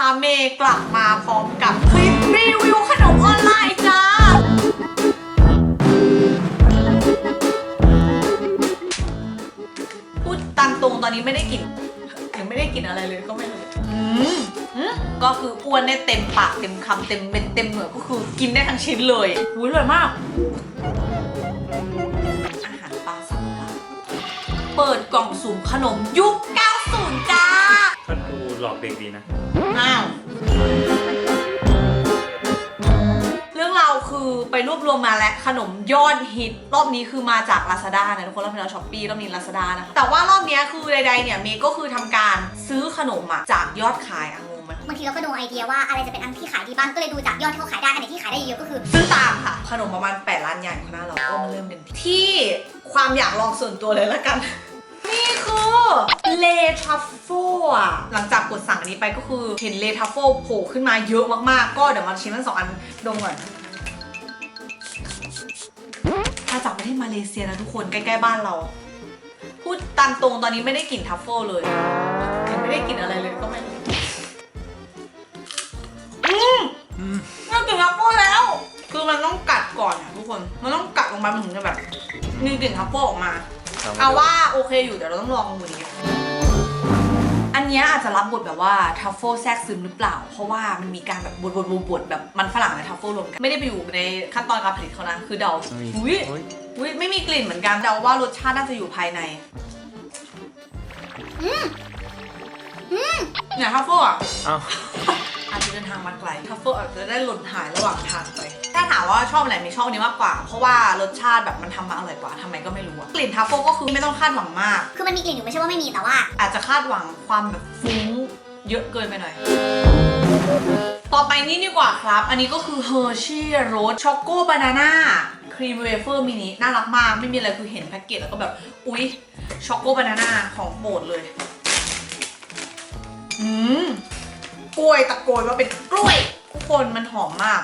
นะคะเมย์กลับมาพร้อมกับคลิปรีวิวขนมออนไลน์จ้า พูดตามตรงตอนนี้ไม่ได้กลิ่นยังไม่ได้กลิ่นอะไรเลยก็ไม่รู้อืมอืมก็คืออ้วนได้เต็มปากเต็มคำเต็มเป็นเต็มเหนือก็คือกินได้ทั้งชิ้นเลยอุ้ยอร่อยมาก อาหารปลาสัมปาเปิดกล่องสุ่มขนมยุค 90 จ้า ท่านดูหลอกเด็กดีนะ อ้าว เรื่องราวคือไปรวบรวมมาและขนมยอดฮิต รอบนี้คือมาจาก Lazada นะทุกคนรอบที่เราช้อปปี้รอบนี้ Lazada นะคะแต่ว่ารอบเนี้ยคือใดๆเนี่ยเมย์ก็คือทำการซื้อขนมอะจากยอดขายอะงงไหมบางทีเราก็ดูไอเดียว่าอะไรจะเป็นอันที่ขายดีบ้างก็เลยดูจากยอดที่เขาขายได้อันไหนที่ขายได้เยอะก็คือซึ่งตามค่ะ ขนมประมาณ8ล้านอย่างของหน้าเราก็มาเริ่มเป็นที่ความอยากลองส่วนตัวเลยละกัน นี่คือเลทัฟโฟอะ หลังจากกดสั่งอันนี้ไปก็คือเห็นเลทัฟโฟโผล่ขึ้นมาเยอะมากๆ ก็เดี๋ยวมาชิมทั้งสองอันดมก่อนมาจากประเทศมาเลเซียนะทุกคนใกล้ๆบ้านเรา พูดตามตรงตอนนี้ไม่ได้กลิ่นทัฟเฟิลเลยยังไม่ได้กลิ่นอะไรเลยก็ไม่รู้อืมอืมไม่กลิ่นทัฟเฟิลแล้ว คือมันต้องกัดก่อนอะทุกคน มันต้องกัดลงไปมันถึงจะแบบ มีกลิ่นทัฟเฟิลออกมา เอาว่าโอเคอยู่แต่เราต้องลองมือนี้อันเนี้ยอาจจะรับบทแบบว่าทัฟเฟิลแทรกซึมหรือเปล่า เพราะว่ามันมีการแบบบดบดบดบดแบบมันฝรั่งและทัฟเฟิลรวมกัน ไม่ได้ไปอยู่ในขั้นตอนการผลิตเขานะคือเดาอุ้ยอุ๊ยอุ้ยไม่มีกลิ่นเหมือนกันเดาว่ารสชาติน่าจะอยู่ภายในอืมอืมเนี่ยทัฟเฟิลอะเอ้าอาจจะเดินทางมาไกลทัฟเฟิลอาจจะได้หล่นหายระหว่างทางไปถ้าถามว่าชอบอะไรมีชอบอันนี้มากกว่า เพราะว่ารสชาติแบบมันทำมาอร่อยกว่าทำไมก็ไม่รู้อะกลิ่นทัฟเฟิลก็คือไม่ต้องคาดหวังมาก คือมันมีกลิ่นอยู่ไม่ใช่ว่าไม่มีแต่ว่า อาจจะคาดหวังความแบบฟุ้งเยอะเกินไปหน่อย ต่อไปนี่ดีกว่าครับ อันนี้ก็คือ Hershey Rose Choco Banana Cream Wafer Mini น่ารักมาก ไม่มีอะไรคือเห็นแพ็กเกจแล้วก็แบบ อุ๊ยช็อกโกบานาน่าของโปรดเลย อืมกล้วยตะโกนว่าเป็นกล้วยทุกคนมันหอมมาก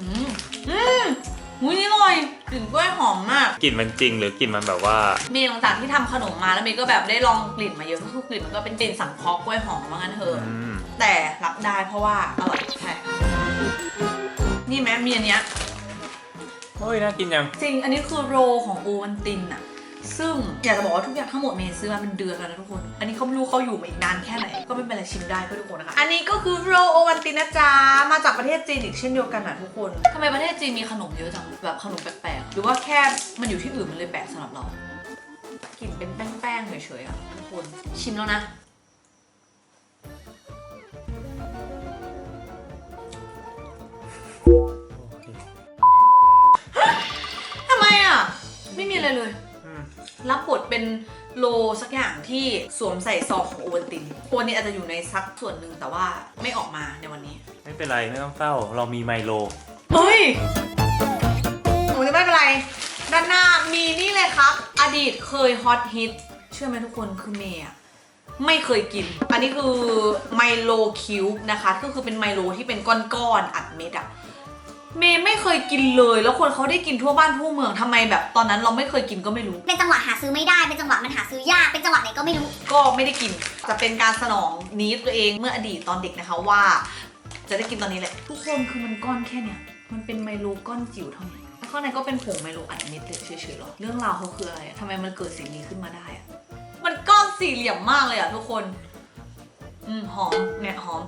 อืมอืมอุ้ยนี่อร่อยกลิ่นกล้วยหอมมาก กลิ่นมันจริงหรือกลิ่นมันแบบว่าเมย์หลังจากที่ทำขนมมาแล้วเมย์ก็แบบได้ลองกลิ่นมาเยอะก็คือกลิ่นมันก็เป็นกลิ่นสังเคราะห์กล้วยหอมว่างั้นเถอะ อืม แต่รับได้เพราะว่าอร่อยใช่นี่แม้มีอันเนี้ยโอ้ยน่ากินยัง จริง อันนี้คือโรของโอวันตินอะ ซึ่งอยากจะบอกว่าทุกอย่างทั้งหมดเมย์ซื้อมาเป็นเดือนแล้วนะทุกคน อันนี้เขาไม่รู้เขาอยู่มาอีกนานแค่ไหน ก็ไม่เป็นไรชิมได้เพื่อทุกคนนะคะ อันนี้ก็คือโรโอวันตินนะจ๊ะ มาจากประเทศจีนอีกเช่นเดียวกันนะทุกคนทำไมประเทศจีนมีขนมเยอะจังแบบขนมแปลกๆ หรือว่าแค่มันอยู่ที่อื่นมันเลยแปลกสำหรับเรา กลิ่นเป็นแป้งๆเฉยๆอะทุกคน ชิมแล้วนะทำไมอะไม่มีอะไรเลยอืม รับบทเป็นโลสักอย่างที่สวมใส่ซองของโอวัลตินตัวนี้อาจจะอยู่ในซักส่วนหนึ่งแต่ว่าไม่ออกมาในวันนี้ ไม่เป็นไรไม่ต้องเศร้า เรามีไมโล เฮ้ยโอ้ยไม่เป็นไร ด้านหน้ามีนี่เลยครับ อดีตเคยฮอตฮิตเชื่อไหมทุกคนคือเมย์อะไม่เคยกิน อันนี้คือไมโลคิวบ์นะคะ ก็คือเป็นไมโลที่เป็นก้อนๆอัดเม็ดอะ เมย์ไม่เคยกินเลย แล้วคนเขาได้กินทั่วบ้านทั่วเมืองทำไมแบบตอนนั้นเราไม่เคยกินก็ไม่รู้ เป็นจังหวะหาซื้อไม่ได้ เป็นจังหวะมันหาซื้อยาก เป็นจังหวะไหนก็ไม่รู้ ก็ไม่ได้กิน จะเป็นการสนองนี้ตัวเองเมื่ออดีตตอนเด็กนะคะว่า จะได้กินตอนนี้แหละ ทุกคนคือมันก้อนแค่เนี้ยมันเป็นไมโลก้อนจิ๋วเท่านี้แล้วข้างในก็เป็นผงไมโลอัดเม็ดเฉยๆหรอเรื่องราวเขาคืออะไรอะทำไมมันเกิดสิ่งนี้ขึ้นมาได้อะมันก้อนสี่เหลี่ยมมากเลยอะทุกคน อืมหอมเนี่ยหอม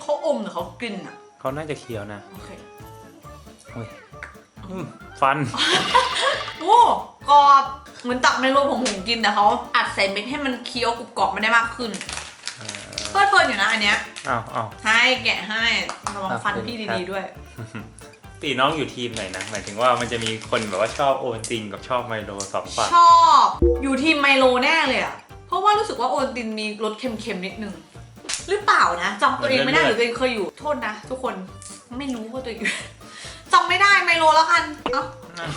เขาอมหรือเขากลิ่นอะ เขาน่าจะเคี้ยวนะโอเคอุ๊ยอืมฟัน โอ้กรอบเหมือนตักไมโลผงผงกินแต่เขาอัดใส่เม็ดให้มันเคี้ยวกรุบกรอบไม่ได้มากขึ้นเพลิดเพลินอยู่นะอันเนี้ยอ้าวอ้าว ให้แกะให้ระวังฟันขอบคุณพี่ครับดีๆด้วย ตีน้องอยู่ทีมไหนนะ หมายถึงว่ามันจะมีคนแบบว่าชอบโอนติงกับชอบไมโลสองฝั่งชอบ อยู่ทีมไมโลแน่เลยอะเพราะว่ารู้สึกว่าโอนตินมีรสเค็มๆนิดนึง หรือเปล่านะจำตัวเองไม่ได้หรือตัวเองเคยอยู่โทษนะ ทุกคนไม่รู้ว่าตัวเองจำไม่ได้ไมโลแล้วกันเอ้าอะ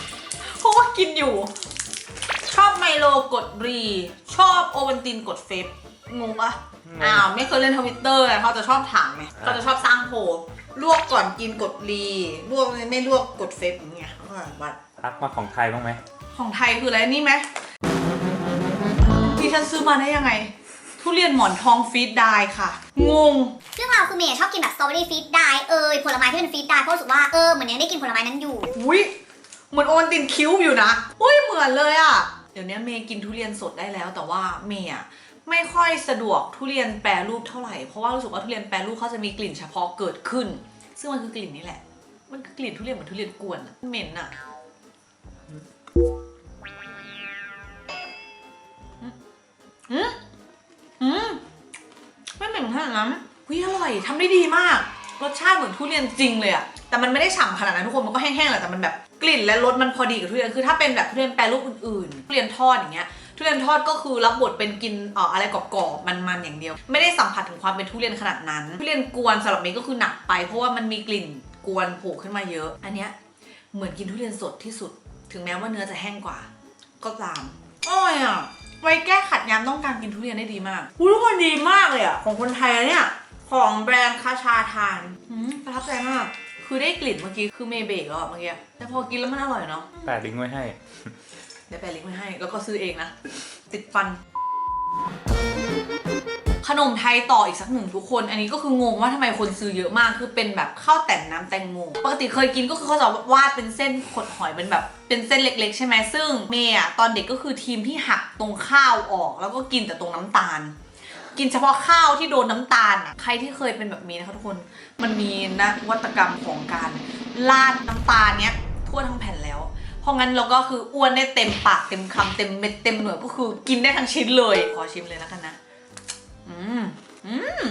เพราะว่ากินอยู่ ชอบไมโลกดรี ชอบโอวันตินกดเฟซงงปะอ้าวไม่เคยเล่นทวิตเตอร์เขาจะชอบถามไงเขาจะชอบสร้างโพลลวกก่อนกินกดรีลวกไม่ลวกกดเฟซอย่างเงี้ยเขาก็แบบว่าทักมาของไทยบ้างไหมของไทยคืออะไรนี่ไหมที่ฉันซื้อมาได้ยังไง ทุเรียนหมอนทองฟีดได้ค่ะ งง ซึ่งเราคือเมย์ชอบกินแบบสตรอเบอรี่ฟีดได้เอยผลไม้ที่เป็นฟีดได้เพราะรู้สึกว่าเออเหมือนยังได้กินผลไม้นั้นอยู่ อุ้ยเหมือนโอนตินคิ้วอยู่นะอุ้ยเหมือนเลยอะ่ะเดี๋ยวนี้เมย์กินทุเรียนสดได้แล้ว แต่ว่าเมย์อะไม่ค่อยสะดวกทุเรียนแปรรูปเท่าไหร่เพราะว่ารู้สึกว่าทุเรียนแปรรูปเขาจะมีกลิ่นเฉพาะเกิดขึ้น ซึ่งมันคือกลิ่นนี้แหละ มันคือกลิ่นทุเรียนเหมือนทุเรียนกวนอะเหม็นอะอืมอืมไม่เหม็น ขนาดนั้นวิอร่อยทำได้ดีมาก รสชาติเหมือนทุเรียนจริงเลยอะแต่มันไม่ได้ฉ่ำขนาดนั้นทุกคนมันก็แห้งๆแหละแต่มันแบบกลิ่นและรสมันพอดีกับทุเรียนคือถ้าเป็นแบบทุเรียนแปรรูปอื่นๆทุเรียนทอดอย่างเงี้ยทุเรียนทอดก็คือรับบทเป็นกินอออะไรกรอบๆมันๆอย่างเดียว ไม่ได้สัมผัสถึงความเป็นทุเรียนขนาดนั้น ทุเรียนกวนสำหรับเมย์ก็คือหนักไปเพราะว่ามันมีกลิ่นกวนโผล่ขึ้นมาเยอะ อันเนี้ยเหมือนกินทุเรียนสดที่สุด ถึงแม้ว่าเนื้อจะแห้งกว่า ก็ตามอร่อยอะ ไว้แก้ขัดยามต้องการกินทุเรียนได้ดีมากอุ้ยทุกคนดีมากเลยอะ ของคนไทยอะเนี่ย ของแบรนด์คาชาทานอืมประทับใจมาก คือได้กลิ่นเมื่อกี้ คือเมย์เบรกแล้วอะเมื่อกี้ แต่พอกินแล้วมันอร่อยเนาะแปะลิงก์ไว้ให้ เดี๋ยวแปะลิงก์ไว้ให้ แล้วก็ซื้อเองนะ ติดฟัน ขนมไทยต่ออีกสักหนึ่งทุกคน อันนี้ก็คืองงว่าทำไมคนซื้อเยอะมากคือเป็นแบบข้าวแต่นน้ำแตงโมปกติเคยกินก็คือเขาจะวาดเป็นเส้นขดหอยเป็นแบบเป็นเส้นเล็ก ๆ ใช่ไหมซึ่งเมย์อะตอนเด็กก็คือทีมที่หักตรงข้าวออก แล้วก็กินแต่ตรงน้ำตาล กินเฉพาะข้าวที่โดนน้ำตาลอะใครที่เคยเป็นแบบนี้นะคะทุกคนมันมีนวัตกรรมของการราดน้ำตาลเนี้ยทั่วทั้งแผ่นแล้วเพราะงั้นเราก็คืออ้วนได้เต็มปากเต็มคำเต็มเม็ดเต็มหน่วยก็คือกินได้ทั้งชิ้นเลย ขอชิมเลยแล้วกันนะ อืมอืม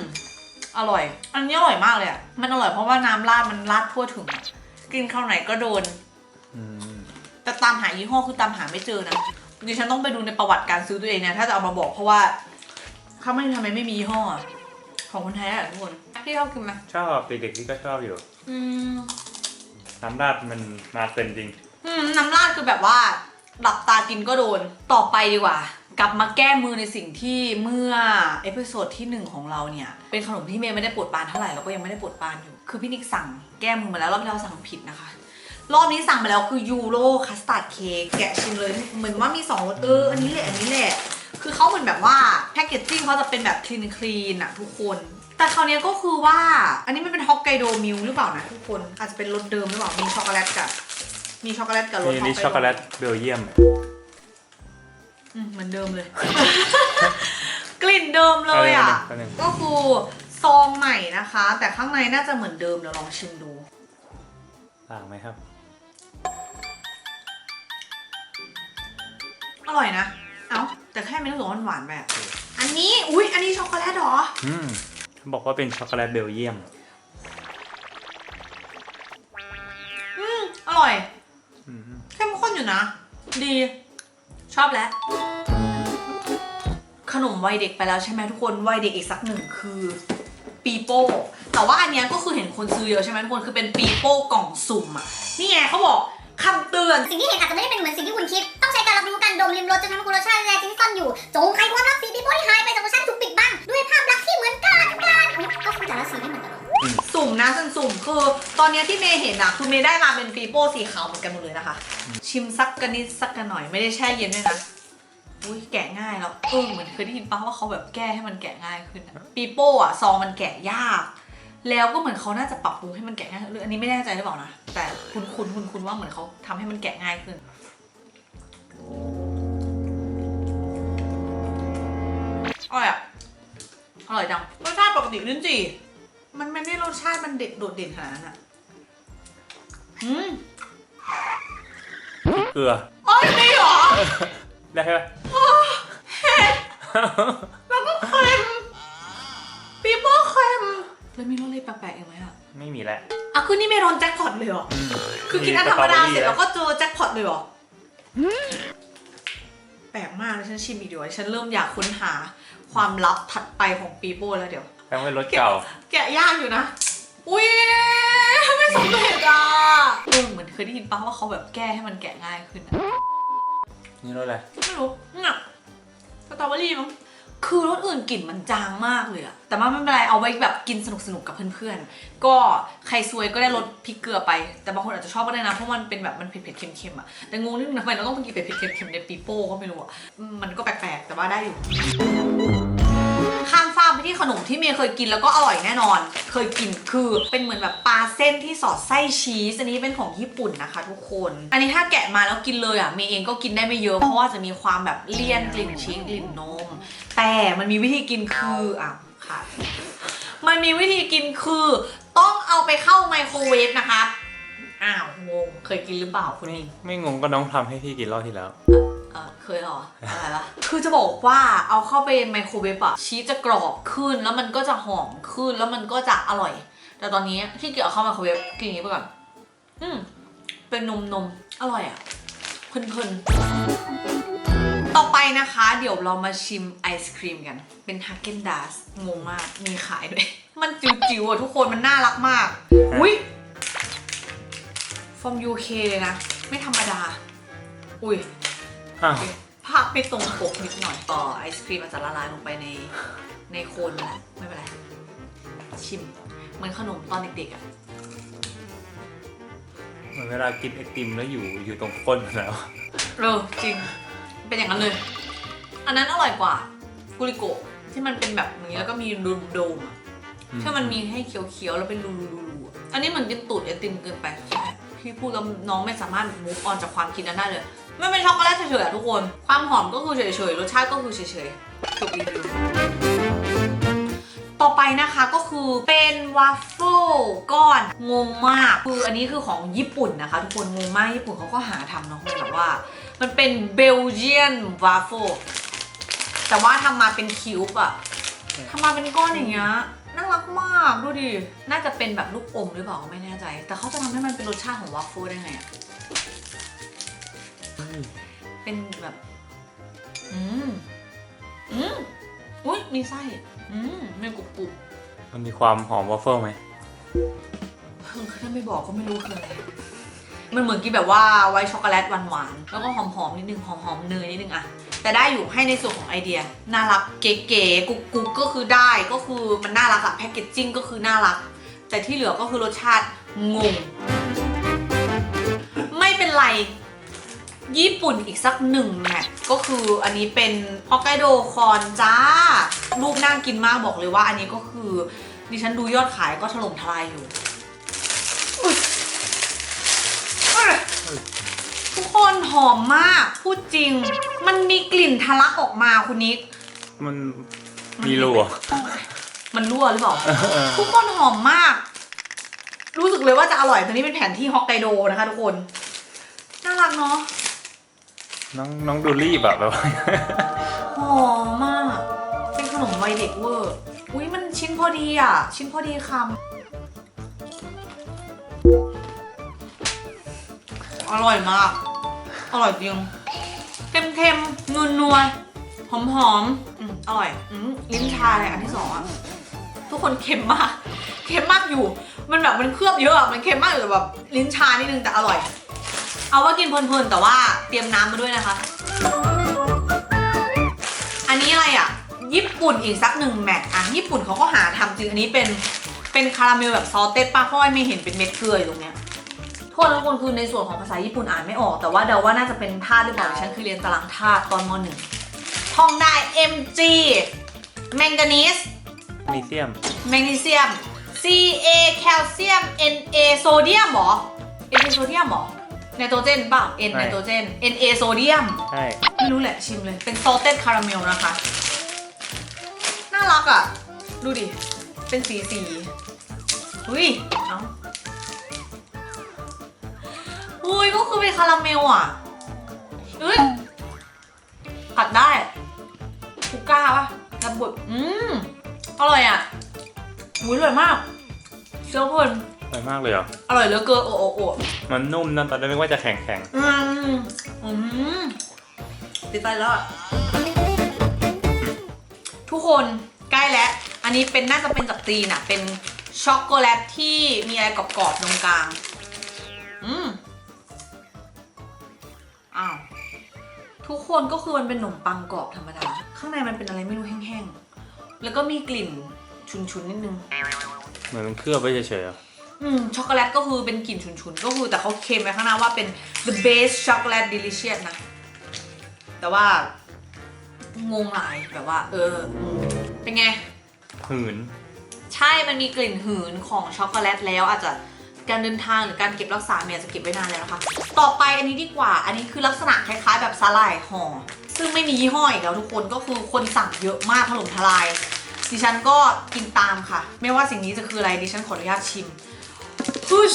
อร่อย อันนี้อร่อยมากเลยอะ มันอร่อยเพราะว่าน้ำราดมันราดทั่วถึงอะกินข้าวไหนก็โดน อืมแต่ตามหายี่ห้อคือตามหาไม่เจอนะดิฉันต้องไปดูในประวัติการซื้อตัวเองเนี่ยถ้าจะเอามาบอกเพราะว่าเขาไม่ทำไมไม่มียี่ห้ออะของคนไทยอะทุกคนพี่ชอบกินไหมชอบเด็กๆที่ก็ชอบอยู่ อืม น้ำราดมันมาเต็มจริง อืมน้ำราดคือแบบว่า หลับตากินก็โดน ต่อไปดีกว่า กลับมาแก้มือในสิ่งที่เมื่อเอพิโซดที่หนึ่งของเราเนี่ย เป็นขนมที่เมย์ไม่ได้ปวดปานเท่าไหร่แล้วก็ยังไม่ได้ปวดปานอยู่ คือพี่นิกสั่งแก้มือมาแล้วรอบที่เราสั่งผิดนะคะ รอบนี้สั่งมาแล้วคือยูโรคัสตาร์ดเค้กแกะชิมเลยเหมือนว่ามีสองรสเอออันนี้แหละอันนี้แหละคือเขาเหมือนแบบว่าแพคเกจจิ้งเขาจะเป็นแบบคลีนคลีนอะทุกคนแต่คราวนี้ก็คือว่าอันนี้มันเป็นฮอกไกโดมิลหรือเปล่านะทุกคนอาจจะเป็นรสเดิมหรือเปล่ามีช็อกโกแลตกับ มีช็อกโกแลตกับรสมีฮอกลิไกช็อกโกแลโดตเบลเยียม อืมเหมือนเดิมเลย กลิ่นเดิมเลยอะ แป๊บนึง ก็คือซองใหม่นะคะ แต่ข้างในน่าจะเหมือนเดิมเดี๋ยวลองชิมดู ต่างไหมครับ อร่อยนะ เอ้า แต่แค่ไม่รู้สึกว่ามันหวานแบบอันนี้ อุ๊ย อันนี้ช็อกโกแลตเหรอ อืมเขาบอกว่าเป็นช็อกโกแลตเบลเยียม อืม อร่อยอืม เข้มข้นอยู่นะ ดี ชอบแล้ว ขนมวัยเด็กไปแล้วใช่ไหมทุกคน วัยเด็กอีกสักหนึ่งคือปีโป้ แต่ว่าอันเนี้ยก็คือเห็นคนซื้อเยอะใช่ไหมทุกคน คือเป็นปีโป้กล่องสุ่มอะ นี่ไงเขาบอกคำเตือน สิ่งที่เห็นอาจจะไม่ได้เป็นเหมือนสิ่งที่คุณคิด ต้องใช้การรับรู้การดมลิมรสจนทำให้คุณรสชาติแรงที่ซ่อนอยู่ จงใครความลับสีปีโป้ที่หา สุ่มนะฉันสุ่มคือตอนเนี้ยที่เมย์เห็นอะคือเมย์ได้มาเป็นปีโป้สีขาวเหมือนกันหมดเลยนะคะ ชิมสักกันนิดสักกันหน่อยไม่ได้แช่เย็นด้วยนะอุ้ยแกะง่ายแล้วเออเหมือนเคยได้ยินปะว่าเขาแบบแก้ให้มันแกะง่ายขึ้นอะปีโป้อะซองมันแกะยาก แล้วก็เหมือนเขาน่าจะปรับปรุงให้มันแกะง่ายหรืออันนี้ไม่แน่ใจหรือเปล่านะแต่คุณคุณคุณคุณว่าเหมือนเขาทำให้มันแกะง่ายขึ้น อร่อยอะอร่อยจังรสชาติปกติลิ้นจี่ มันไม่ได้รสชาติมันเด็ดโดดเด่นขนาดนั้นอะอืมเกลือโอ้ยไม่หรอ ได้ไหมแล้วก็เค็มปีโป้เค็มแล้วมีรสอะไรแปลกๆอีกไหมอะไม่มีแล้วอะคือนี่ไม่โดนแจ็คพอตเลยเหรออืมคือกินอันธรรมดาสตอเสร็จแล้แล้ววก็เจอแจ็คพอตเลยเหรอ แปลกมากเลยฉันชิมอีกเดียวาฉันเริ่มอยากค้นหาความลับถัดไปของปีโป้แล้วเดี๋ยว แปลว่าเป็นรสเก่า แกะยากอยู่นะ อุ้ยไม่สำเร็จอะเออเหมือนเคยได้ยินป้าว่าเขาแบบแก้ให้มันแกะง่ายขึ้นอะนี่รสอะไร ไม่รู้เนี่ยสตรอเบอรี่มั้งคือรสอื่นกลิ่นมันจางมากเลยอะแต่ว่าไม่เป็นไร เอาไว้แบบกินสนุกๆกับเพื่อนๆ ก็ใครซวยก็ได้รสพริกเกลือไป แต่บางคนอาจจะชอบก็ได้นะ เพราะมันเป็นแบบมันเผ็ดๆเค็มๆอะแต่งงนิดนึงทำไมเราต้องไปกินเผ็ดๆเค็มๆในปีโป้ก็ไม่รู้อะอืมมันก็แปลกๆ แต่ว่าได้อยู่ ย์เคยกินแล้วก็อร่อยแน่นอน เคยกินคือเป็นเหมือนแบบปลาเส้นที่สอดไส้ชีสอันนี้เป็นของญี่ปุ่นนะคะ ทุกคน อันนี้ถ้าแกะมาแล้วกินเลยอะเมย์เองก็กินได้ไม่เยอะเพราะว่าจะมีความแบบเลี่ยนกลิ่นชีสกลิ่นนม แต่มันมีวิธีกินคืออะค่ะ มันมีวิธีกินคือต้องเอาไปเข้าไมโครเวฟนะคะอ้าวงงเคยกินหรือเปล่าคุณนิงไม่งงก็น้องทำให้พี่กินรอบที่แล้ว เออเคยเหรออะไรละคือจะบอกว่าเอาเข้าไปไมโครเวฟอะชีสจะกรอบขึ้นแล้วมันก็จะหอมขึ้นแล้วมันก็จะอร่อย แต่ตอนนี้ที่เกี่ยวเอาเข้าไมโครเวฟกินอย่างนี้ไปก่อน อืมเป็นนมนมอร่อยอะเพลินๆ ต่อไปนะคะ เดี๋ยวเรามาชิมไอศครีมกัน เป็นฮักเกนดาสงงมาก มีขายด้วย มันจิ๋วๆอะทุกคนมันน่ารักมาก อุ้ยฟอร์ม UK เลยนะ ไม่ธรรมดา อุ้ย อ้าว ภาพไม่ตรงปกนิดหน่อยต่อไอศครีมมันจะละลายลงไปในในโคนนั่นแหละไม่เป็นไร ชิมเหมือนขนมตอนเด็กๆอะเหมือนเวลากินไอติมแล้วอยู่อยู่ตรงก้นมันแล้วเออจริง เป็นอย่างนั้นเลย อันนั้นอร่อยกว่ากุลิโกะที่มันเป็นแบบนี้แล้วก็มีรูโดมๆอะที่มันมีให้เคี้ยวๆแล้วเป็นรูๆๆอะอันนี้เหมือนกินตูดไอติมเกินไปใช่พี่พูดแล้วน้องไม่สามารถมูฟออนจากความคิดนั้นได้เลย ไม่เป็นช็อกโกแลตเฉยๆอะทุกคน ความหอมก็คือเฉยๆ รสชาติก็คือเฉยๆจบรีวิวต่อไปนะคะก็คือเป็นวาฟเฟิลก้อนงงมาก คืออันนี้คือของญี่ปุ่นนะคะ ทุกคนงงมากญี่ปุ่นเขาก็หาทำเนาะแบบว่า มันเป็นเบลเจียนวาฟเฟิลแต่ว่าทำมาเป็นคิวบ์อะทำมาเป็นก้อนอย่างเงี้ยน่ารักมากดูดิ น่าจะเป็นแบบลูกอมหรือเปล่าไม่แน่ใจ แต่เขาจะทำให้มันเป็นรสชาติของวาฟเฟิลได้ไงอะ เป็นแบบ อืมอืมอุ้ยมีไส้ อืมมีกรุบกรุบมันมีความหอมวอฟเฟิลไหมถ้าไม่บอกก็ไม่รู้คืออะไร มันเหมือนกินแบบว่าไวท์ช็อกโกแลตหวานๆ แล้วก็หอมๆนิดนึง หอมๆเนยนิดนึงอะแต่ได้อยู่ให้ในส่วนของไอเดีย น่ารักเก๋ๆกุ๊กกุ๊กก็คือได้ก็คือมันน่ารักอะแพคเกจจิ้งก็คือน่ารัก แต่ที่เหลือก็คือรสชาติงง ไม่เป็นไร ญี่ปุ่นอีกสักหนึ่งแมทก็คืออันนี้เป็นฮอกไกโดคอนจ้า รูปน่ากินมากบอกเลยว่า อันนี้ก็คือ ดิฉันดูยอดขายก็ถล่มทลายอยู่อุ๊ยเอ้ยทุกคนหอมมากพูดจริง มันมีกลิ่นทะลักออกมาคุณนิก มันมีรูเหรอมันรั่วหรือเปล่า ทุกคนหอมมาก รู้สึกเลยว่าจะอร่อยตัวนี้เป็นแผนที่ฮอกไกโดนะคะทุกคน น่ารักเนาะ น้องน้องดูรีบอะแบบว่าหอมมาก เป็นขนมวัยเด็กเวอร์ อุ้ยมันชิ้นพอดีอะ ชิ้นพอดีคำอร่อยมาก อร่อยจริงเค็มเค็มนัวนัวหอมหอมอืมอร่อยอืมลิ้นชาเลยอันที่สองอะทุกคนเค็มมาก เค็มมากอยู่ มันแบบมันเคลือบเยอะอะมันเค็มมากอยู่แต่แบบลิ้นชานิดนึงแต่อร่อย เอาว่ากินเพลินๆแต่ว่าเตรียมน้ำมาด้วยนะคะ อันนี้อะไรอะ ญี่ปุ่นอีกสักหนึ่งแมทอะญี่ปุ่นเขาก็หาทำจริงอันนี้เป็นเป็นคาราเมลแบบซอสเต็ดป้าเพราะว่าไม่เห็นเป็นเม็ดเกลืออยู่ตรงเนี้ยโทษนะทุกคนคือในส่วนของภาษาญี่ปุ่นอ่านไม่ออก แต่ว่าเดาว่าน่าจะเป็นธาตุหรือเปล่าดิฉันคือเรียนตารางธาตุตอนมหนึ่งท่องได้ Mg แมงกานีสมีเซียม แมกนีเซียม Ca แคลเซียม Na โซเดียมเหรอ Na โซเดียมเหรอ ไนโตรเจนเปล่า N ใช่ ไนโตรเจน Na โซเดียม ใช่ ไม่รู้แหละชิมเลย เป็นซอสเต็ดคาราเมลนะคะ น่ารักอะ ดูดิ เป็นสีสีอุ้ย เอ้าอุ้ย ก็คือเป็นคาราเมลอะเอ้ยกัดได้คุก้าปะระเบิดอืมอร่อยอะอุ้ยอร่อยมากเชียวเพลินอ ร่อยมากเลยเหรออร่อยเหลือเกินโอ้โอ้โอ้มันนุ่มนะตอนแรกนึกว่าจะแข็งแข็งอืมอืมติดใจแล้วอะทุกคนใกล้แล้ว อันนี้เป็นน่าจะเป็นจากจีนอะเป็นช็อกโกแลตที่มีอะไรกรอบๆตรงกลาง อืมอ้าวทุกคนก็คือมันเป็นขนมปังกรอบธรรมดา ข้างในมันเป็นอะไรไม่รู้แห้งๆ แล้วก็มีกลิ่นชุนๆนิดนึงๆเหมือนมันเคลือบไว้เฉยๆเหร ออืมช็อกโกแลตก็คือเป็นกลิ่นฉุนๆ ก็คือแต่เขาเค็มไปข้างหน้าว่าเป็น the best chocolate delicious นะ แต่ว่างงหลายแบบว่า เอออืมเป็นไง หืน ใช่มันมีกลิ่นหืนของช็อกโกแลตแล้วอาจจะการเดินทางหรือการเก็บรักษาเมียจะเก็บไว้นานแล้วนะคะ ต่อไปอันนี้ดีกว่า อันนี้คือลักษณะคล้ายๆ แบบสาหร่ายห่อ ซึ่งไม่มียี่ห้ออีกแล้วทุกคนก็คือคนสั่งเยอะมากถล่มทลาย ดิฉันก็กินตามค่ะ ไม่ว่าสิ่งนี้จะคืออะไรดิฉันขออนุญาตชิม พุช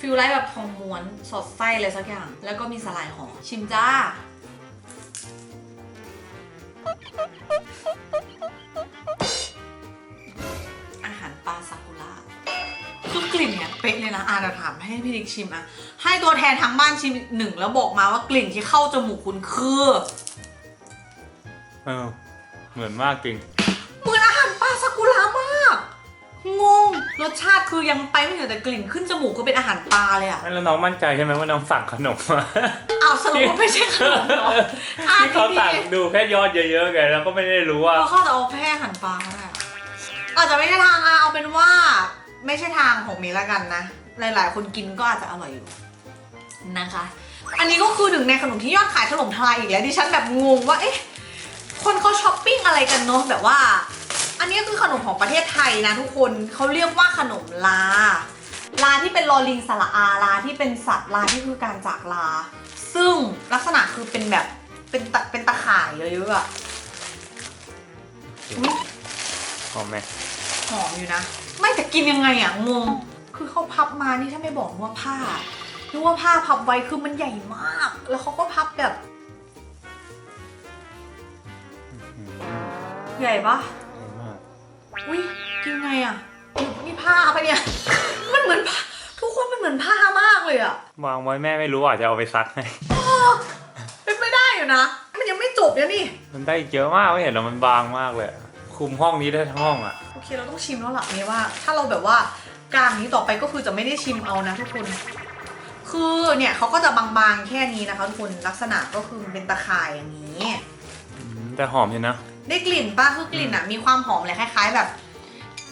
ฟิลไลท์แบบทองม้วนสอดไส้อะไรสักอย่าง แล้วก็มีสาหร่ายห่อชิมจ้า อาหารปลาซากุระคือกลิ่นเนี่ยเป๊ะเลยนะอะเดี๋ยวถามให้พี่ดิกชิมอะให้ตัวแทนทางบ้านชิมอีกหนึ่งแล้วบอกมาว่ากลิ่นที่เข้าจมูกคุณคือเออเหมือนมากจริง เหมือนอาหารปลาซากุระมาก งง รสชาติคือยังไปไม่ถึงแต่กลิ่นขึ้นจมูกก็เป็นอาหารปลาเลยอะแล้วน้องมั่นใจใช่ไหมว่าน้องสั่งขนมมาเอาสรุปว่าไม่ใช่ขนมเหรออะที่เขาดีสั่งๆดูแค่ยอดเยอะๆไงแล้วก็ไม่ได้รู้ว่าเราเข้าแต่เอาแพร่หันปลาก็ได้อะอาจจะไม่ใช่ทางอะเอาเป็นว่า ไม่ใช่ทางของเมย์ละกันนะ หลาย ๆ คนกินก็อาจจะอร่อยอยู่นะคะ อันนี้ก็คือหนึ่งในขนมที่ยอดขายถล่มทลายอีกแล้วดิฉันแบบงงว่าเอ๊ะคนเขาช้อปปิ้งอะไรกันเนาะแบบว่า อันนี้คือขนมของประเทศไทยนะทุกคนเขาเรียกว่าขนมลา ลาที่เป็นลอลิงสระอาลาที่เป็นสัตว์ลาที่คือการจากลา ซึ่งลักษณะคือเป็นแบบเป็นตะเป็นตะข่ายเยอะๆอะอุ๊ยหอมไหมหอมอยู่นะ ไม่แต่กินยังไงอะงง คือเขาพับมานี่ถ้าไม่บอกว่าผ้านึกว่าผ้าพับไว้คือมันใหญ่มาก แล้วเขาก็พับแบบอืมใหญ่ปะหอมมาก อุ้ยกินไงอะนี่ผ้าปะเนี่ย มันเหมือนผ้าทุกคนมันเหมือนผ้ามากเลยอะวางไว้แม่ไม่รู้อาจจะเอาไปซักให้ เป็นไม่ได้อยู่นะ มันยังไม่จบเนี่ยนี่ มันได้เยอะมากไม่เห็นหรอมันบางมากเลยคุมห้องนี้ได้ทั้งห้องอะ โอเคเราต้องชิมแล้วล่ะเมย์ว่า ถ้าเราแบบว่ากลางนี้ต่อไปก็คือจะไม่ได้ชิมเอานะทุกคน คือเนี่ยเขาก็จะบางๆแค่นี้นะคะทุกคนลักษณะก็คือมันเป็นตะข่ายอย่างนี้อืมแต่หอมอยู่นะ ได้กลิ่นป่ะคือกลิ่นอะมีความหอมเลยคล้าย ๆ แบบ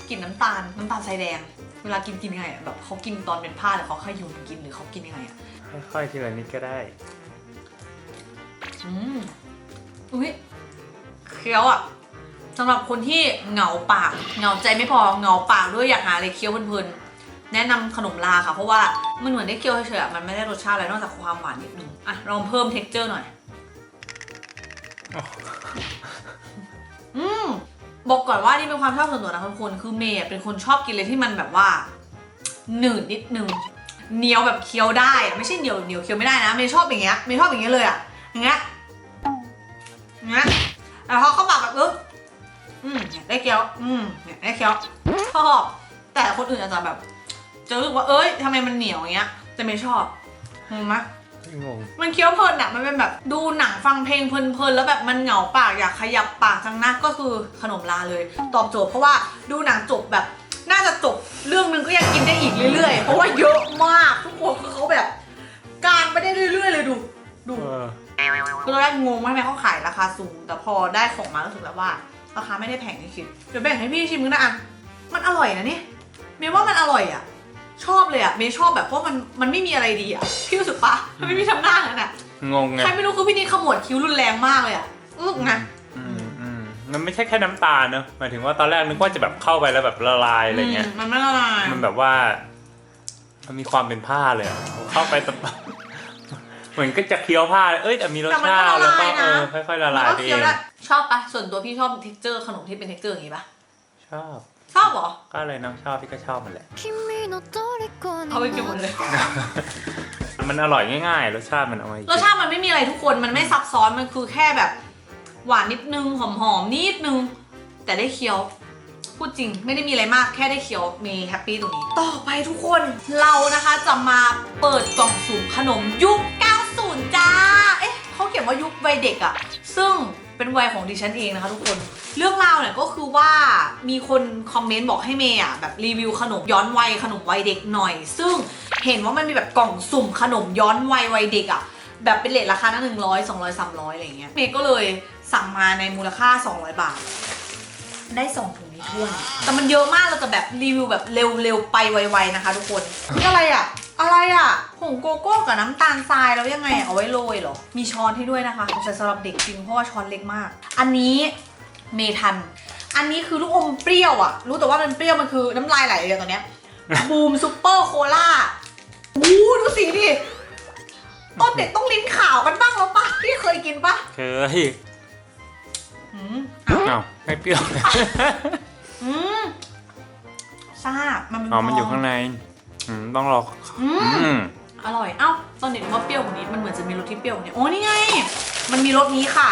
กลิ่นน้ำตาลน้ำตาลทรายแดง เวลากินกินยังไงอะแบบเขากินตอนเป็นผ้าหรือเขาขยุมกินหรือเขากินยังไงอะค่อยๆทีละนิดก็ได้ อืมอุ้ยเคี้ยวอะสำหรับคนที่เหงาปากเหงาใจไม่พอเหงาปากด้วยอยากหาอะไรเคี้ยวเพลินๆแนะนำขนมลาค่ะ เพราะว่ามันเหมือนได้เคี้ยวเฉยๆอะมันไม่ได้รสชาติอะไรนอกจากความหวานนิดนึงอะลองเพิ่มเท็กเจอร์หน่อย อืมบอกก่อนว่านี่เป็นความชอบส่วนตัวนะทุกคนคือเมย์เป็นคนชอบกินเลยที่มันแบบว่า หนืดนิดนึงเหนียวแบบเคี้ยวได้อะไม่ใช่เหนียวเหนียวเคี้ยวไม่ได้นะเมย์ชอบอย่างเงี้ยเมย์ชอบอย่างเงี้ยเลยอะอย่างเงี้ยอย่างเงี้ยแต่พอเข้าปากแบบเอออืมได้เคี้ยวอืมเนี่ยได้เคี้ยวชอบแต่คนอื่นอาจจะแบบจะรู้สึกว่าเอ้ยทำไมมันเหนียวอย่างเงี้ยแต่เมย์ชอบงงไหม งง มันเคี้ยวเพลินอะมันเป็นแบบดูหนังฟังเพลงเพลินๆแล้วแบบมันเหงาปากอยากขยับปากจังนะก็คือขนมลาเลย ตอบโจทย์เพราะว่าดูหนังจบแบบน่าจะจบเรื่องนึงก็ยังกินได้อีกเรื่อยๆ เพราะว่าเยอะมากทุกคนคือเขาแบบกางไปได้เรื่อยๆเลยดู ดูเออคือตอนแรกงงว่าทำไมเขาขายราคาสูง แต่พอได้ของมารู้สึกแล้วว่าราคาไม่ได้แพงที่คิดเดี๋ยวแบ่งให้พี่ชิมนึงนะอะมันอร่อยนะนี่เมย์ว่ามันอร่อยอะ ชอบเลยอะเมย์ชอบแบบเพราะมันมันไม่มีอะไรดีอะพี่รู้สึกปะมันไม่มีทำหน้ากันอะงงไงใครไม่รู้คือพี่นี่ขมวดคิ้วรุนแรงมากเลยอะอึ้งนะอืมอืมมันไม่ใช่แค่น้ำตาลเนอะหมายถึงว่าตอนแรกนึกว่าจะแบบเข้าไปแล้วแบบละลายอะไรเงี้ย มมันไม่ละลายมันแบบว่า มันมีความเป็นผ้าเลยอะเข้าไปตบ เหมือนก็จะเคี้ยวผ้าเลยเอ้ยแต่มีรสชาติแล้วก็เออค่อยๆละลายแล้วไปก็เอเคี้ยวงได้ชอบปะส่วนตัวพี่ชอบเท็กเจอร์ขนมที่เป็นเท็กเจอร์อย่างงี้ปะชอบ ชอบเหรอ ก็อะไรน้องชอบพี่ก็ชอบมันแหละ 君の虜に เอาไปกินหมดเลย มันอร่อยง่ายๆ รสชาติมันเอาไว้ รสชาติมันไม่มีอะไรทุกคนมันไม่ซับซ้อนมันคือแค่แบบ หวานนิดนึงหอมๆนิดนึง แต่ได้เคี้ยว พูดจริงไม่ได้มีอะไรมากแค่ได้เคี้ยวมีแฮปปี้ตรงนี้ ต่อไปทุกคนเรานะคะจะมาเปิดกล่องสุ่มขนมยุค 90 จ้า เอ๊ะเขาเขียนว่ายุควัยเด็กอะซึ่ง เป็นวัยของดิฉันเองนะคะทุกคน เรื่องราวเนี่ยก็คือว่ามีคนคอมเมนต์บอกให้เมย์อะแบบรีวิวขนมย้อนวัยขนมวัยเด็กหน่อย ซึ่งเห็นว่ามันมีแบบกล่องสุ่มขนมย้อนวัยวัยเด็กอะแบบเป็นเลทราคาหนึ่งร้อยสองร้อยสามร้อยอะไรเงี้ยเมย์ก็เลยสั่งมาในมูลค่า 200 บาท ได้สองถุงนี้ท้วนแต่มันเยอะมากเราจะแบบรีวิวแบบเร็วๆไปไวๆนะคะทุกคนนี่อะไรอะ อะไรอะผงโกโก้กับน้ำตาลทรายแล้วยังไงอะเอาไว้โรยเหรอ มีช้อนให้ด้วยนะคะใช้สำหรับเด็กจริงเพราะว่าช้อนเล็กมาก อันนี้เมทัน อันนี้คือลูกอมเปรี้ยวอะ รู้แต่ว่ามันเปรี้ยวมันคือน้ำลายไหลเลยตอนเนี้ยบูมซูเปอร์โคล่าอู้ดูสีดิตอนเด็กต้องลิ้นขาวกันบ้างแล้วปะพี่เคยกินปะเคยอืมอ้าว ไม่เปรี้ยวอืมซ่ามันเป็นอ๋อมันอยู่ฟข้างในอืมต้องรออือืมมอร่อย เอ้า ตอนเด็กนึกว่าเปรี้ยวกว่านี้ มันเหมือนจะมีรสที่เปรี้ยวกว่านี้ โอ้นี่ไง มันมีรสนี้ค่ะ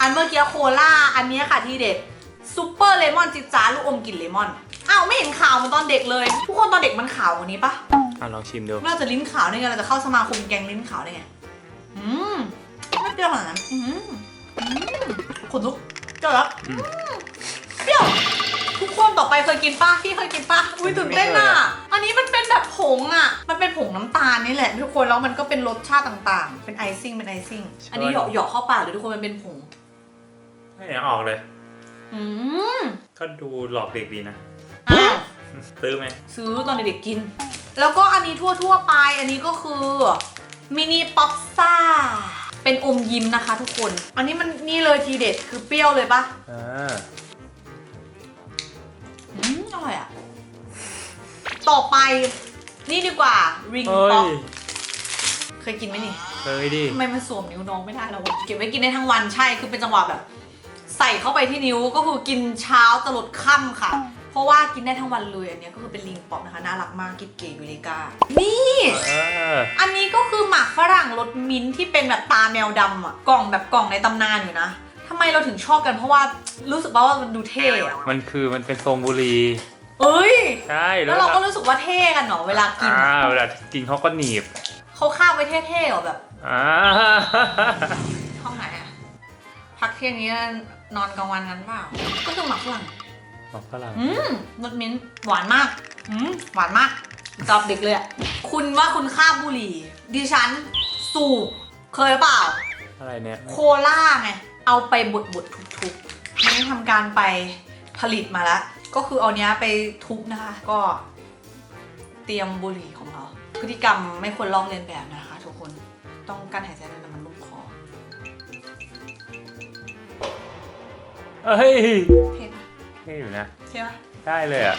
อันเมื่อกี้โคล่าอันเนี้ยค่ะที่เด็ดซูเปอร์เลมอนจิจ้าลูกอมกลิ่นเลมอน อ้าวไม่เห็นขาวเหมือนตอนเด็กเลย ทุกคนตอนเด็กมันขาวกว่านี้ปะอะลองชิมดูน่าจะลิ้นขาวได้ไง เราจะเข้าสมาคมแกงลิ้นขาวได้ไง อืมไม่เปรี้ยวขนาดนั้น อืมอืมขนลุก เจอแล้วอืมอืมเปรี้ยวทุกคนต่อไปเคยกินป้าพี่เคยกินป้าอุ้ยตื่นเต้นอะ อันนี้มันเป็นแบบผงอะ มันเป็นผงน้ำตาลนี่แหละ ทุกคนแล้วมันก็เป็นรสชาติต่างๆ เป็นไอซิ่งเป็นไอซิ่ง อันนี้เหยาะเหยาะเข้าปากเลยทุกคนมันเป็นผง ไม่อยากออกเลย อืมก็ดูหลอกเด็กดีนะอ้าวซื้อไหมซื้อตอนเด็กๆกิน แล้วก็อันนี้ทั่วๆไป อันนี้ก็คือมินิป๊อปซ่า เป็นอมยิ้มนะคะ ทุกคน อันนี้มันนี่เลยทีเด็ดคือเปรี้ยวเลยปะอ่าอืมอร่อยอะต่อไปนี่ดีกว่าริงเฮ้ป๊อปยเคยกินไหมนี่เคยดิ ทำไมมันสวมนิ้วน้องไม่ได้แล้ววะเก็บไว้กินได้ทั้งวันใช่คือเป็นจังหวะแบบ ใส่เข้าไปที่นิ้วก็คือกินเช้าตลอดค่ำค่ะ เพราะว่ากินได้ทั้งวันเลยอันเนี้ยก็คือเป็นลิงป๊อปนะคะน่ารักมากกิบเก๋ยูเลกานี่ เออ อันนี้ก็คือหมากฝรั่งรสมิ้นท์ที่เป็นแบบตาแมวดำอะกล่องแบบกล่องในตำนานอยู่นะทำไมเราถึงชอบกันเพราะว่ารู้สึกว่ามันดูเท่อะมันคือมันเป็นทรงบุหรี่เอ้ย ใช่แล้วเราก็รู้สึกว่าเท่กันเนาะเวลากินอ่าเวลากินเขาก็หนีบเขาคาบไว้เท่ๆเหรอแบบอ่าห้องไหนอะพักเที่ยงนี้นอนกลางวันกันเปล่าก็คือหมักฝรั่ง หมอกฝรั่งอืมรสมิ้นท์หวานมาก อืมหวานมากตอบเด็กเลยอะคุณว่าคุณข้าบบุหรี่ ดิฉัน สูบ เคยหรือเปล่า อะไรเนี่ย โคล่าไง เอาไปบดบดๆทุบๆมันได้ทำการไปผลิตมาแล้ว ก็คือเอาเนี้ยไปทุบนะคะ ก็เตรียมบุหรี่ของเรา พฤติกรรมไม่ควรลอกเลียนแบบนะคะ ทุกคน ต้องการหายใจด้วยน้ำมันลุ่มคอเอ้ย เท่ ปะเท่อยู่นะเท่ปะได้เลยอะ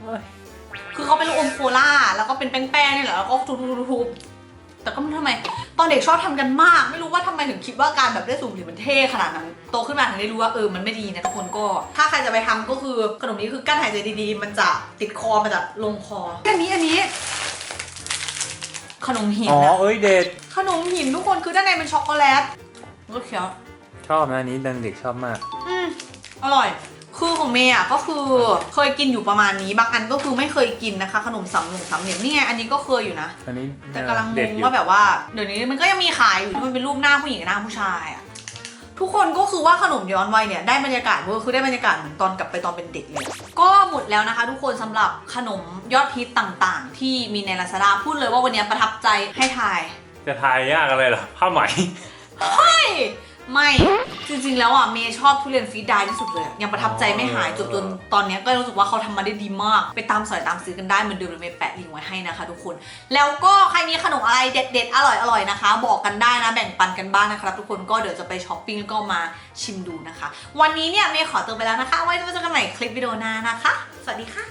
เฮ้ยคือเขาเป็นลูกอมโคล่าแล้วก็เป็นแป้งๆนี่แหละแล้วก็ทุบๆๆๆแต่ก็ไม่รู้ทำไม ตอนเด็กชอบทำกันมาก ไม่รู้ว่าทำไมถึงคิดว่าการแบบได้สูบบุหรี่มันเท่ขนาดนั้น โตขึ้นมาถึงได้รู้ว่าเออมันไม่ดีนะทุกคนก็ ถ้าใครจะไปทำก็คือขนมนี้คือกั้นหายใจดีๆ มันจะติดคอมันจะลงคออันนี้อันนี้ ขนมหินอ๋อนะ เอ้ยเด็ดขนมหินทุกคนคือด้านในเป็นช็อกโกแลตก็เคี้ยว ชอบนะอันนี้ตอนเด็กชอบมาก อืมอร่อย คือของเมย์อะก็คือเคยกินอยู่ประมาณนี้ บางอันก็คือไม่เคยกินนะคะ ขนมสามหลงสามเหลี่ยมนี่ไงอันนี้ก็เคยอยู่นะ อันนี้แต่กำลังงเด็ดงอยู่ว่าแบบว่าเดี๋ยวนี้มันก็ยังมีขายอยู่ที่มันเป็นรูปหน้าผู้หญิงกับหน้าผู้ชายอะทุกคนก็คือว่าขนมย้อนวัยเนี่ยได้บรรยากาศเวอร์คือได้บรรยากาศเหมือนตอนกลับไปตอนเป็นเด็กเลย ก็หมดแล้วนะคะ ทุกคนสำหรับขนมยอดฮิตต่างๆ ที่มีในลาซาด้าพูดเลยว่าวันนี้ประทับใจให้ทาย จะทายยากอะไรเหรอผ้าไหมไม่ ไม่จริงๆแล้วอะเมย์ชอบทุเรียนฟรีดได้ที่สุดเลยอะยังประทับใจไม่หายจนจนตอนเนี้ยก็รู้สึกว่าเขาทำมาได้ดีมาก ไปตามสอยตามซื้อกันได้เหมือนเดิมเลยเมย์แปะลิงก์ไว้ให้นะคะทุกคน แล้วก็ใครมีขนมอะไรเด็ดๆ อร่อยๆนะคะ บอกกันได้นะแบ่งปันกันบ้างนะครับทุกคนก็เดี๋ยวจะไปช้อปปิ้งแล้วก็มาชิมดูนะคะ วันนี้เนี่ยเมย์ขอตัวไปแล้วนะคะไว้เจอกันใหม่คลิปวิดีโอหน้านะคะ สวัสดีค่ะ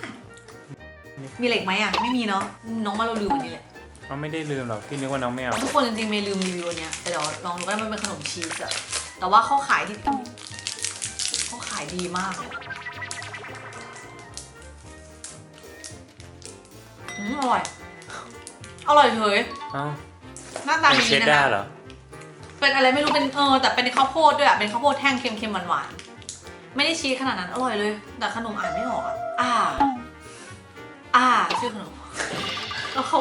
มีอะไรอีกไหมอะไม่มีเนาะน้องมาเราลืมวันนี้แหละ เขาไม่ได้ลืมหรอกพี่นึกว่าน้องไม่เอาทุกคนจริงๆเมย์ลืมรีวิวอันเนี้ยแต่เดี๋ยวลองดูก็ได้มันเป็นขนมชีสอะแต่ว่าเขาขายที่เขาขายดีมากเลยอืมอร่อย อร่อยเฉยเอ้าหน้าตาเป็นดีเชดนะด้าคะเหรอเป็นอะไรไม่รู้เป็นเออแต่เป็นข้าวโพดด้วยอะเป็นข้าวโพดแท่งเค็มๆหวานๆไม่ได้ชีสขนาดนั้นอร่อยเลย แต่ขนมอ่านไม่ออกอะอ่า อ่าชื่อขนม แล้วเข